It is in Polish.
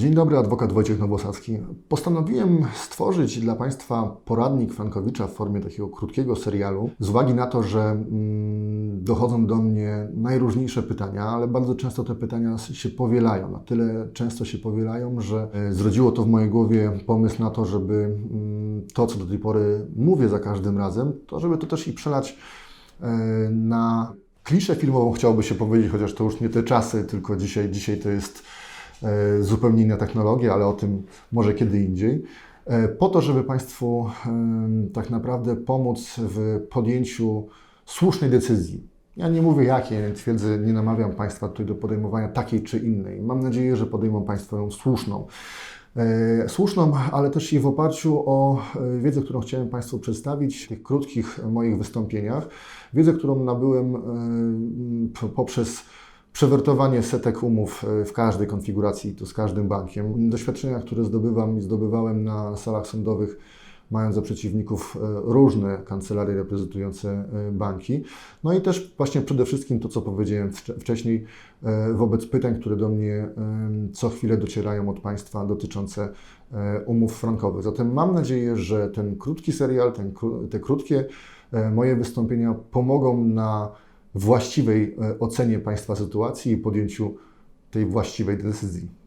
Dzień dobry, adwokat Wojciech Nowosadzki. Postanowiłem stworzyć dla Państwa poradnik Frankowicza w formie takiego krótkiego serialu, z uwagi na to, że mm, dochodzą do mnie najróżniejsze pytania, ale bardzo często te pytania się powielają. Na tyle często się powielają, że e, zrodziło to w mojej głowie pomysł na to, żeby mm, to, co do tej pory mówię za każdym razem, to żeby to też i przelać e, na kliszę filmową, chciałoby się powiedzieć, chociaż to już nie te czasy, tylko dzisiaj, dzisiaj to jest zupełnie inna technologia, ale o tym może kiedy indziej. E, Po to, żeby Państwu em, tak naprawdę pomóc w podjęciu słusznej decyzji. Ja nie mówię jakiej, twierdzę, nie namawiam Państwa tutaj do podejmowania takiej czy innej. Mam nadzieję, że podejmą Państwo ją słuszną. E, Słuszną, ale też i w oparciu o e, wiedzę, którą chciałem Państwu przedstawić w tych krótkich moich wystąpieniach. Wiedzę, którą nabyłem e, poprzez przewertowanie setek umów e, w każdej konfiguracji, to z każdym bankiem. Doświadczenia, które zdobywam i zdobywałem na salach sądowych, mając za przeciwników e, różne kancelarie reprezentujące e, banki. No i też właśnie przede wszystkim to, co powiedziałem wcze- wcześniej, wobec pytań, które do mnie co chwilę docierają od Państwa dotyczące umów frankowych. Zatem mam nadzieję, że ten krótki serial, ten, te krótkie moje wystąpienia pomogą na właściwej e, ocenie Państwa sytuacji i podjęciu tej właściwej decyzji.